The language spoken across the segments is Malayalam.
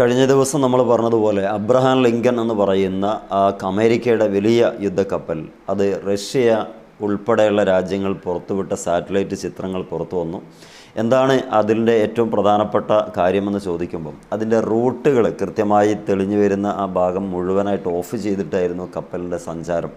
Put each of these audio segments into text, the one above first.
കഴിഞ്ഞ ദിവസം നമ്മൾ പറഞ്ഞതുപോലെ അബ്രഹാം ലിങ്കൻ എന്ന് പറയുന്ന അമേരിക്കയുടെ വലിയ യുദ്ധക്കപ്പൽ അത് റഷ്യ ഉൾപ്പെടെയുള്ള രാജ്യങ്ങൾ പുറത്തുവിട്ട സാറ്റലൈറ്റ് ചിത്രങ്ങൾ പുറത്തു വന്നു. എന്താണ് അതിന്റെ ഏറ്റവും പ്രധാനപ്പെട്ട കാര്യമെന്ന് ചോദിക്കുമ്പം അതിന്റെ റൂട്ടുകൾ കൃത്യമായി തെളിഞ്ഞു വരുന്ന ആ ഭാഗം മുഴുവനായിട്ട് ഓഫ് ചെയ്തിട്ടായിരുന്നു കപ്പലിന്റെ സഞ്ചാരം.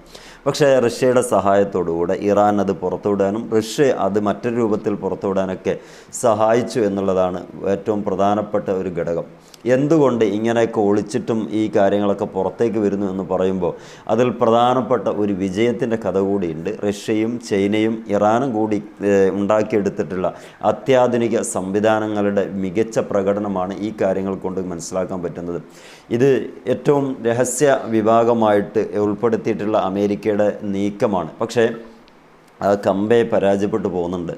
പക്ഷേ റഷ്യയുടെ സഹായത്തോടുകൂടെ ഇറാൻ അത് പുറത്തുവിടാനും റഷ്യ അത് മറ്റൊരു രൂപത്തിൽ പുറത്തുവിടാനൊക്കെ സഹായിച്ചു എന്നുള്ളതാണ് ഏറ്റവും പ്രധാനപ്പെട്ട ഒരു ഘടകം. എന്തുകൊണ്ട് ഇങ്ങനെയൊക്കെ ഒളിച്ചിട്ടും ഈ കാര്യങ്ങളൊക്കെ പുറത്തേക്ക് വരുന്നു എന്ന് പറയുമ്പോൾ അതിൽ പ്രധാനപ്പെട്ട ഒരു വിജയത്തിന്റെ കഥ കൂടിയുണ്ട്. റഷ്യയും ചൈനയും ഇറാനും കൂടി ഉണ്ടാക്കിയെടുത്തിട്ടുള്ള അത്യാധുനിക സംവിധാനങ്ങളുടെ മികച്ച പ്രകടനമാണ് ഈ കാര്യങ്ങൾ കൊണ്ട് മനസ്സിലാക്കാൻ പറ്റുന്നത്. ഇത് ഏറ്റവും രഹസ്യ വിഭാഗമായിട്ട് ഉൾപ്പെടുത്തിയിട്ടുള്ള അമേരിക്കയുടെ നീക്കമാണ്. പക്ഷേ ആ കമ്പയെ പരാജയപ്പെട്ടു പോകുന്നുണ്ട്.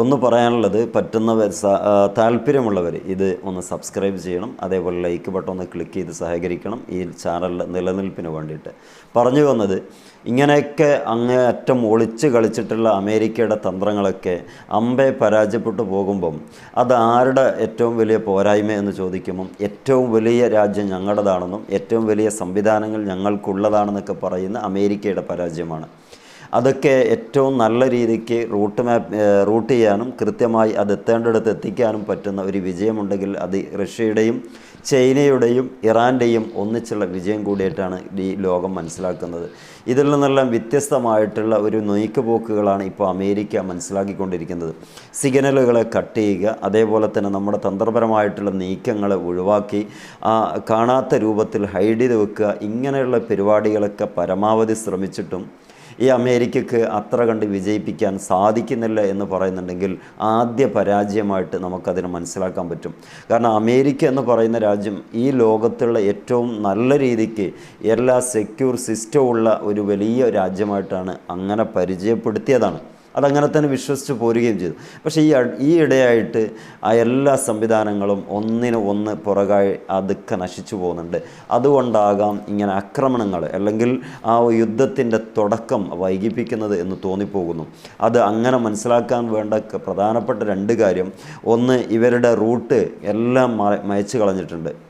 ഒന്ന് പറയാനുള്ളത് പറ്റുന്നവർ താല്പര്യമുള്ളവർ ഇത് ഒന്ന് സബ്സ്ക്രൈബ് ചെയ്യണം. അതേപോലെ ലൈക്ക് ബട്ടൺ ഒന്ന് ക്ലിക്ക് ചെയ്ത് സഹകരിക്കണം ഈ ചാനലിന്റെ നിലനിൽപ്പിന് വേണ്ടിയിട്ട്. പറഞ്ഞു വന്നത് ഇങ്ങനെയൊക്കെ അങ്ങേയറ്റം ഒളിച്ച് കളിച്ചിട്ടുള്ള അമേരിക്കയുടെ തന്ത്രങ്ങളൊക്കെ അമ്പെ പരാജയപ്പെട്ടു പോകുമ്പം അത് ആരുടെ ഏറ്റവും വലിയ പോരായ്മ എന്ന് ചോദിക്കുമ്പം ഏറ്റവും വലിയ രാജ്യം ഞങ്ങളുടേതാണെന്നും ഏറ്റവും വലിയ സംവിധാനങ്ങൾ ഞങ്ങൾക്കുള്ളതാണെന്നൊക്കെ പറയുന്ന അമേരിക്കയുടെ പരാജയമാണ്. അതൊക്കെ ഏറ്റവും നല്ല രീതിക്ക് റൂട്ട് മാപ്പ് റൂട്ട് ചെയ്യാനും കൃത്യമായി അത് എത്തേണ്ടിടത്ത് എത്തിക്കാനും പറ്റുന്ന ഒരു വിജയമുണ്ടെങ്കിൽ അത് റഷ്യയുടെയും ചൈനയുടെയും ഇറാന്റെയും ഒന്നിച്ചുള്ള വിജയം കൂടിയിട്ടാണ് ഈ ലോകം മനസ്സിലാക്കുന്നത്. ഇതിൽ നിന്നെല്ലാം വ്യത്യസ്തമായിട്ടുള്ള ഒരു നൊയ്ക്കുപോക്കുകളാണ് ഇപ്പോൾ അമേരിക്ക മനസ്സിലാക്കിക്കൊണ്ടിരിക്കുന്നത്. സിഗ്നലുകളെ കട്ട് ചെയ്യുക അതേപോലെ തന്നെ നമ്മുടെ തന്ത്രപരമായിട്ടുള്ള നീക്കങ്ങളെ ഒഴിവാക്കി കാണാത്ത രൂപത്തിൽ ഹൈഡ് ചെയ്ത് വെക്കുക ഇങ്ങനെയുള്ള പരിപാടികളൊക്കെ പരമാവധി ശ്രമിച്ചിട്ടും ഈ അമേരിക്കക്ക് അത്ര കണ്ട് വിജയിപ്പിക്കാൻ സാധിക്കുന്നില്ല എന്ന് പറയുന്നുണ്ടെങ്കിൽ ആദ്യ പരാജയമായിട്ട് നമുക്കതിനെ മനസ്സിലാക്കാൻ പറ്റും. കാരണം അമേരിക്ക എന്ന് പറയുന്ന രാജ്യം ഈ ലോകത്തുള്ള ഏറ്റവും നല്ല രീതിക്ക് എല്ലാ സെക്യൂർ സിസ്റ്റവും ഉള്ള ഒരു വലിയ രാജ്യമായിട്ടാണ് അങ്ങനെ പരിചയപ്പെടുത്തിയതാണ്. അതങ്ങനെ തന്നെ വിശ്വസിച്ച് പോരുകയും ചെയ്തു. പക്ഷേ ഈ ഈ ഇടയായിട്ട് ആ എല്ലാ സംവിധാനങ്ങളും ഒന്നിന് ഒന്ന് പുറകായി അതൊക്കെ നശിച്ചു പോകുന്നുണ്ട്. അതുകൊണ്ടാകാം ഇങ്ങനെ ആക്രമണങ്ങൾ അല്ലെങ്കിൽ ആ യുദ്ധത്തിന്റെ തുടക്കം വൈകിപ്പിക്കുന്നത് എന്ന് തോന്നിപ്പോകുന്നു. അത് അങ്ങനെ മനസ്സിലാക്കാൻ വേണ്ട പ്രധാനപ്പെട്ട രണ്ട് കാര്യം. ഒന്ന് ഇവരുടെ റൂട്ട് എല്ലാം മയച്ചു കളഞ്ഞിട്ടുണ്ട്.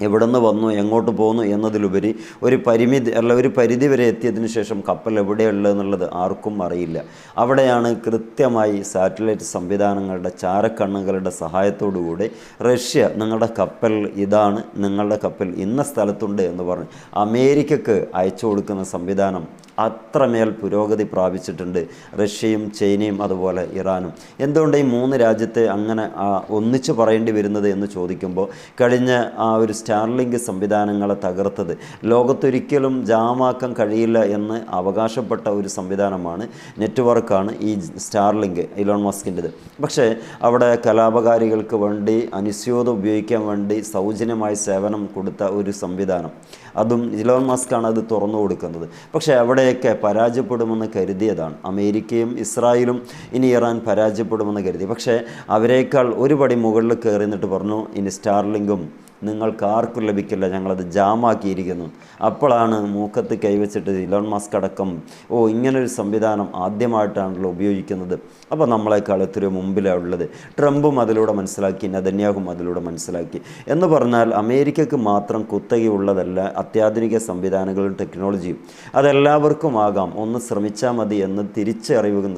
എവിടെ നിന്ന് വന്നു എങ്ങോട്ട് പോകുന്നു എന്നതിലുപരി ഒരു പരിമിതി അല്ല ഒരു പരിധി വരെ എത്തിയതിന് ശേഷം കപ്പൽ എവിടെയുള്ളത് എന്നുള്ളത് ആർക്കും അറിയില്ല. അവിടെയാണ് കൃത്യമായി സാറ്റലൈറ്റ് സംവിധാനങ്ങളുടെ ചാരക്കണ്ണുകളുടെ സഹായത്തോടുകൂടി റഷ്യ നിങ്ങളുടെ കപ്പൽ ഇതാണ് നിങ്ങളുടെ കപ്പൽ ഇന്ന സ്ഥലത്തുണ്ട് എന്ന് പറഞ്ഞ് അമേരിക്കക്ക് അയച്ചു കൊടുക്കുന്ന സംവിധാനം അത്രമേൽ പുരോഗതി പ്രാപിച്ചിട്ടുണ്ട്. റഷ്യയും ചൈനയും അതുപോലെ ഇറാനും. എന്തുകൊണ്ട് ഈ മൂന്ന് രാജ്യത്തെ അങ്ങനെ ഒന്നിച്ച് പറയേണ്ടി വരുന്നത് എന്ന് ചോദിക്കുമ്പോൾ കഴിഞ്ഞ ആ ഒരു സ്റ്റാർലിങ്ക് സംവിധാനങ്ങളെ തകർത്തത് ലോകത്തൊരിക്കലും ജാമാക്കാൻ കഴിയില്ല എന്ന് അവകാശപ്പെട്ട ഒരു സംവിധാനമാണ് നെറ്റ്വർക്കാണ് ഈ സ്റ്റാർലിങ്ക് ഇലോൺ മസ്കിന്റെത്. പക്ഷേ അവിടെ കലാപകാരികൾക്ക് വേണ്ടി അനുസ്യൂതം ഉപയോഗിക്കാൻ വേണ്ടി സൗജന്യമായി സേവനം കൊടുത്ത ഒരു സംവിധാനം. അതും ഇലോൺ മസ്കാണ് അത് തുറന്നു കൊടുക്കുന്നത്. പക്ഷേ അവിടെയൊക്കെ പരാജയപ്പെടുമെന്ന് കരുതിയതാണ്. അമേരിക്കയും ഇസ്രായേലും ഇനി ഇറാൻ പരാജയപ്പെടുമെന്ന് കരുതി. പക്ഷേ അവരെക്കാൾ ഒരു പടി മുകളിൽ കയറി നിന്നിട്ട് പറഞ്ഞു. ഇനി സ്റ്റാർലിങ്കും നിങ്ങൾക്ക് ആർക്കും ലഭിക്കില്ല ഞങ്ങളത് ജാമാക്കിയിരിക്കുന്നു. അപ്പോഴാണ് മൂക്കത്ത് കൈവച്ചിട്ട് ഇലോൺ മാസ്ക് അടക്കം ഓ ഇങ്ങനൊരു സംവിധാനം ആദ്യമായിട്ടാണല്ലോ ഉപയോഗിക്കുന്നത്. അപ്പോൾ നമ്മളെക്കാൾ എത്രയോ മുമ്പിലാണ് ഉള്ളത്. ട്രംപും അതിലൂടെ മനസ്സിലാക്കി നദന്യാഹും അതിലൂടെ മനസ്സിലാക്കി. എന്ന് പറഞ്ഞാൽ അമേരിക്കക്ക് മാത്രം കുത്തകയുള്ളതല്ല അത്യാധുനിക സംവിധാനങ്ങളും ടെക്നോളജിയും. അതെല്ലാവർക്കും ആകാം. ഒന്ന് ശ്രമിച്ചാൽ മതി എന്ന് തിരിച്ചറിവ്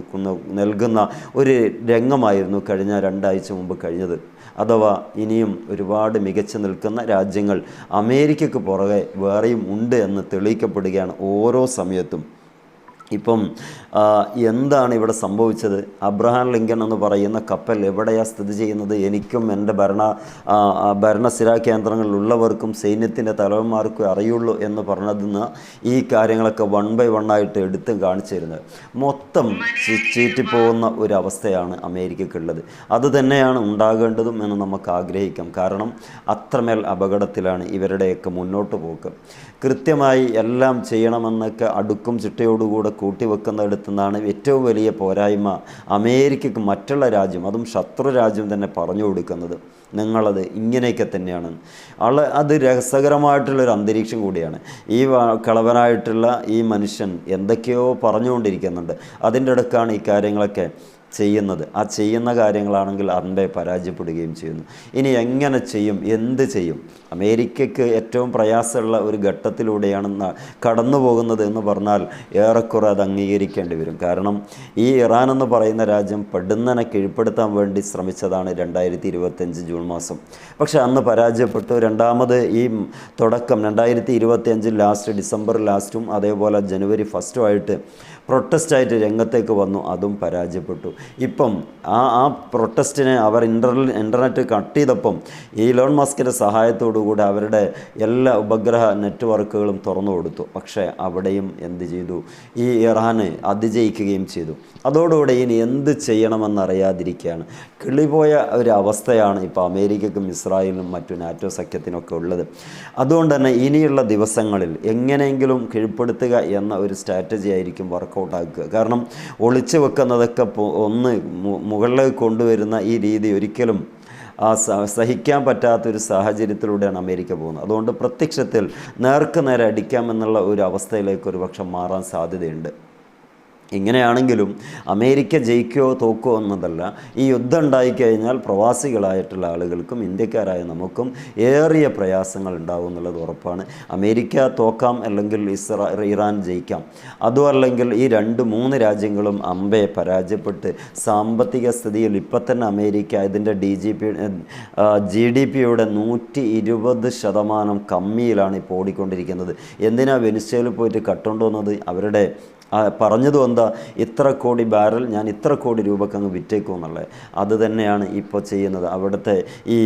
നൽകുന്ന ഒരു രംഗമായിരുന്നു കഴിഞ്ഞ രണ്ടാഴ്ച മുമ്പ് കഴിഞ്ഞത്. അഥവാ ഇനിയും ഒരുപാട് മികച്ചു നിൽക്കുന്ന രാജ്യങ്ങൾ അമേരിക്കയ്ക്ക് പുറകെ വേറെയും ഉണ്ട് എന്ന് തെളിയിക്കപ്പെടുകയാണ് ഓരോ സമയത്തും. ഇപ്പം എന്താണ് ഇവിടെ സംഭവിച്ചത്? അബ്രഹാം ലിങ്കൺ എന്ന് പറയുന്ന കപ്പൽ എവിടെയാണ് സ്ഥിതി ചെയ്യുന്നത്? എനിക്കും എന്റെ ഭരണ ഭരണസ്ഥിരാ കേന്ദ്രങ്ങളിലുള്ളവർക്കും സൈന്യത്തിന്റെ തലവന്മാർക്കും അറിയുള്ളൂ എന്ന് പറഞ്ഞതെന്ന് ഈ കാര്യങ്ങളൊക്കെ വൺ ബൈ വൺ ആയിട്ട് എടുത്തും കാണിച്ചു തരുന്നത് മൊത്തം ചീറ്റിപ്പോകുന്ന ഒരു അവസ്ഥയാണ് അമേരിക്കക്കുള്ളത്. അത് തന്നെയാണ് ഉണ്ടാകേണ്ടതും എന്ന് നമുക്ക് ആഗ്രഹിക്കാം. കാരണം അത്രമേൽ അപകടത്തിലാണ് ഇവരുടെയൊക്കെ മുന്നോട്ട് പോക്ക്. കൃത്യമായി എല്ലാം ചെയ്യണമെന്നൊക്കെ അടുക്കും ചിട്ടയോടുകൂടെ കൂട്ടിവെക്കുന്നിടത്തു നിന്നാണ് ഏറ്റവും വലിയ പോരായ്മ അമേരിക്കക്ക് മറ്റുള്ള രാജ്യം അതും ശത്രു രാജ്യം തന്നെ പറഞ്ഞു കൊടുക്കുന്നത്. നിങ്ങളത് ഇങ്ങനെയൊക്കെ തന്നെയാണ്. ആൾ അത് രസകരമായിട്ടുള്ളൊരു അന്തരീക്ഷം കൂടിയാണ്. ഈ കളവനായിട്ടുള്ള ഈ മനുഷ്യൻ എന്തൊക്കെയോ പറഞ്ഞുകൊണ്ടിരിക്കുന്നുണ്ട്. അതിന്റെ അടുക്കാണ് ഈ കാര്യങ്ങളൊക്കെ ചെയ്യുന്നത്. ആ ചെയ്യുന്ന കാര്യങ്ങളാണെങ്കിൽ അൻപെ പരാജയപ്പെടുകയും ചെയ്യുന്നു. ഇനി എങ്ങനെ ചെയ്യും? എന്ത് ചെയ്യും? അമേരിക്കയ്ക്ക് ഏറ്റവും പ്രയാസമുള്ള ഒരു ഘട്ടത്തിലൂടെയാണ് കടന്നു പോകുന്നത് എന്ന് പറഞ്ഞാൽ ഏറെക്കുറെ അത് അംഗീകരിക്കേണ്ടി വരും. കാരണം ഈ ഇറാൻ എന്ന് പറയുന്ന രാജ്യം പെടുന്നനെ കീഴ്പ്പെടുത്താൻ വേണ്ടി ശ്രമിച്ചതാണ് രണ്ടായിരത്തി ഇരുപത്തഞ്ച് ജൂൺ മാസം. പക്ഷേ അന്ന് പരാജയപ്പെട്ടു. രണ്ടാമത് ഈ തുടക്കം രണ്ടായിരത്തി ഇരുപത്തിയഞ്ച് ലാസ്റ്റ് ഡിസംബർ ലാസ്റ്റും അതേപോലെ ജനുവരി ഫസ്റ്റുമായിട്ട് പ്രൊട്ടസ്റ്റായിട്ട് രംഗത്തേക്ക് വന്നു അതും പരാജയപ്പെട്ടു. ഇപ്പം ആ ആ പ്രൊട്ടസ്റ്റിനെ അവർ ഇന്റർ ഇന്റർനെറ്റ് കട്ട് ചെയ്തപ്പം ഈ ലോൺ മസ്കിന്റെ സഹായത്തോടുകൂടി അവരുടെ എല്ലാ ഉപഗ്രഹ നെറ്റ്വർക്കുകളും തുറന്നു കൊടുത്തു. പക്ഷേ അവിടെയും എന്ത് ചെയ്തു? ഈ ഇറാന് അതിജയിക്കുകയും ചെയ്തു. അതോടുകൂടെ ഇനി എന്ത് ചെയ്യണമെന്നറിയാതിരിക്കുകയാണ്. കിളിപോയ ഒരു അവസ്ഥയാണ് ഇപ്പോൾ അമേരിക്കക്കും ഇസ്രായേലിനും മറ്റു നാറ്റോ സഖ്യത്തിനൊക്കെ ഉള്ളത്. അതുകൊണ്ട് തന്നെ ഇനിയുള്ള ദിവസങ്ങളിൽ എങ്ങനെയെങ്കിലും കീഴ്പ്പെടുത്തുക എന്ന ഒരു സ്ട്രാറ്റജി ആയിരിക്കും വർക്കൗട്ട് ആക്കുക. കാരണം ഒളിച്ചു വെക്കുന്നതൊക്കെ ഒന്ന് മുകളിലേക്ക് കൊണ്ടുവരുന്ന ഈ രീതി ഒരിക്കലും സഹിക്കാൻ പറ്റാത്തൊരു സാഹചര്യത്തിലൂടെയാണ് അമേരിക്ക പോകുന്നത്. അതുകൊണ്ട് പ്രത്യക്ഷത്തിൽ നേർക്ക് നേരെ അടിക്കാമെന്നുള്ള ഒരു അവസ്ഥയിലേക്ക് ഒരു പക്ഷം മാറാൻ സാധ്യതയുണ്ട്. ഇങ്ങനെയാണെങ്കിലും അമേരിക്ക ജയിക്കുകയോ തോക്കുകയോ എന്നതല്ല ഈ യുദ്ധം ഉണ്ടായിക്കഴിഞ്ഞാൽ പ്രവാസികളായിട്ടുള്ള ആളുകൾക്കും ഇന്ത്യക്കാരായ നമുക്കും ഏറിയ പ്രയാസങ്ങൾ ഉണ്ടാവും എന്നുള്ളത് ഉറപ്പാണ്. അമേരിക്ക തോക്കാം അല്ലെങ്കിൽ ഇസ്രാ ഇറാൻ ജയിക്കാം. അതും അല്ലെങ്കിൽ ഈ രണ്ട് മൂന്ന് രാജ്യങ്ങളും അമ്പയെ പരാജയപ്പെട്ട് സാമ്പത്തിക സ്ഥിതിയിൽ ഇപ്പം തന്നെ അമേരിക്ക ഇതിന്റെ D G P G D പിയുടെ നൂറ്റി ഇരുപത് ശതമാനം കമ്മിയിലാണ് ഇപ്പോൾ ഓടിക്കൊണ്ടിരിക്കുന്നത്. എന്തിനാ വെനിസ്വേലിൽ പോയിട്ട് കട്ടുകൊണ്ടുവന്നത് അവരുടെ പറഞ്ഞതും എന്താ? ഇത്ര കോടി ബാരൽ ഞാൻ ഇത്ര കോടി രൂപക്ക് അങ്ങ് വിറ്റേക്കും എന്നുള്ളത്. അത് തന്നെയാണ് ഇപ്പോൾ ചെയ്യുന്നത്. അവിടുത്തെ ഈ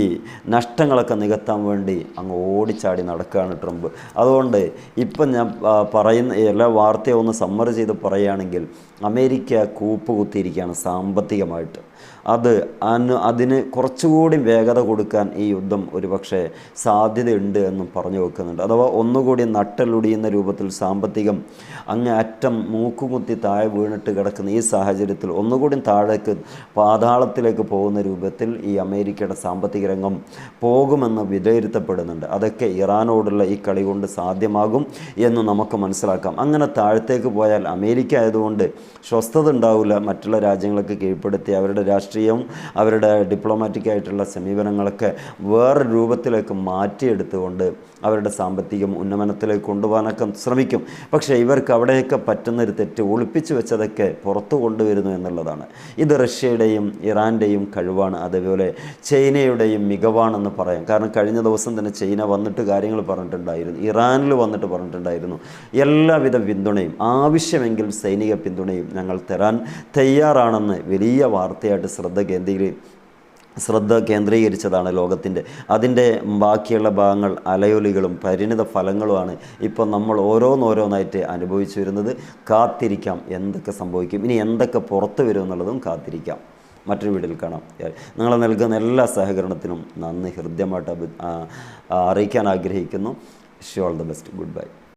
നഷ്ടങ്ങളൊക്കെ നികത്താൻ വേണ്ടി അങ്ങ് ഓടിച്ചാടി നടക്കുകയാണ് ട്രംപ്. അതുകൊണ്ട് ഇപ്പം ഞാൻ പറയുന്ന എല്ലാ വാർത്തയും ഒന്ന് സമ്മർ ചെയ്ത് പറയുകയാണെങ്കിൽ അമേരിക്ക കൂപ്പ് കുത്തിയിരിക്കുകയാണ് സാമ്പത്തികമായിട്ട്. അത് അതിന് കുറച്ചുകൂടി വേഗത കൊടുക്കാൻ ഈ യുദ്ധം ഒരുപക്ഷെ സാധ്യതയുണ്ട് എന്നും പറഞ്ഞു വെക്കുന്നുണ്ട്. അഥവാ ഒന്നുകൂടി നട്ടലൊടിയുന്ന രൂപത്തിൽ സാമ്പത്തികം അങ്ങ് അറ്റം മൂക്കുകുത്തി താഴെ വീണിട്ട് കിടക്കുന്ന ഈ സാഹചര്യത്തിൽ ഒന്നുകൂടി താഴേക്ക് പാതാളത്തിലേക്ക് പോകുന്ന രൂപത്തിൽ ഈ അമേരിക്കയുടെ സാമ്പത്തിക രംഗം പോകുമെന്ന് വിലയിരുത്തപ്പെടുന്നുണ്ട്. അതൊക്കെ ഇറാനോടുള്ള ഈ കളി കൊണ്ട് സാധ്യമാകും എന്ന് നമുക്ക് മനസ്സിലാക്കാം. അങ്ങനെ താഴത്തേക്ക് പോയാൽ അമേരിക്ക ആയതുകൊണ്ട് സ്വസ്ഥത ഉണ്ടാവില്ല. മറ്റുള്ള രാജ്യങ്ങളൊക്കെ കീഴ്പ്പെടുത്തി അവരുടെ രാഷ്ട്രീയവും അവരുടെ ഡിപ്ലോമാറ്റിക് ആയിട്ടുള്ള സമീപനങ്ങളൊക്കെ വേറെ രൂപത്തിലേക്ക് മാറ്റിയെടുത്തുകൊണ്ട് അവരുടെ സാമ്പത്തികം ഉന്നമനത്തിലേക്ക് കൊണ്ടുപോകാനൊക്കെ ശ്രമിക്കും. പക്ഷേ ഇവർക്ക് അവിടെയൊക്കെ പറ്റുന്നൊരു തെറ്റ് ഒളിപ്പിച്ചു വെച്ചതൊക്കെ പുറത്തു കൊണ്ടുവരുന്നു എന്നുള്ളതാണ്. ഇത് റഷ്യയുടെയും ഇറാന്റെയും കഴിവാണ്. അതേപോലെ ചൈനയുടെയും മികവാണെന്ന് പറയാം. കാരണം കഴിഞ്ഞ ദിവസം തന്നെ ചൈന വന്നിട്ട് കാര്യങ്ങൾ പറഞ്ഞിട്ടുണ്ടായിരുന്നു. ഇറാനിൽ വന്നിട്ട് പറഞ്ഞിട്ടുണ്ടായിരുന്നു. എല്ലാവിധ പിന്തുണയും ആവശ്യമെങ്കിൽ സൈനിക പിന്തുണയും ഞങ്ങൾ തരാൻ തയ്യാറാണെന്ന് വലിയ വാർത്തയായിട്ട് ശ്രദ്ധ കേന്ദ്രീകരി ശ്രദ്ധ കേന്ദ്രീകരിച്ചതാണ് ലോകത്തിന്റെ. അതിന്റെ ബാക്കിയുള്ള ഭാഗങ്ങൾ അലയൊലികളും പരിണിത ഫലങ്ങളുമാണ് ഇപ്പോൾ നമ്മൾ ഓരോന്നോരോന്നായിട്ട് അനുഭവിച്ചു വരുന്നത്. കാത്തിരിക്കാം എന്തൊക്കെ സംഭവിക്കും ഇനി എന്തൊക്കെ പുറത്തു വരും എന്നുള്ളതും കാത്തിരിക്കാം. മറ്റൊരു വീഡിയോയിൽ കാണാം. നിങ്ങൾ നൽകുന്ന എല്ലാ സഹകരണത്തിനും നന്ദി. ഹൃദ്യമായിട്ട് അറിയിക്കാൻ ആഗ്രഹിക്കുന്നു. ഷു all the best. Good bye.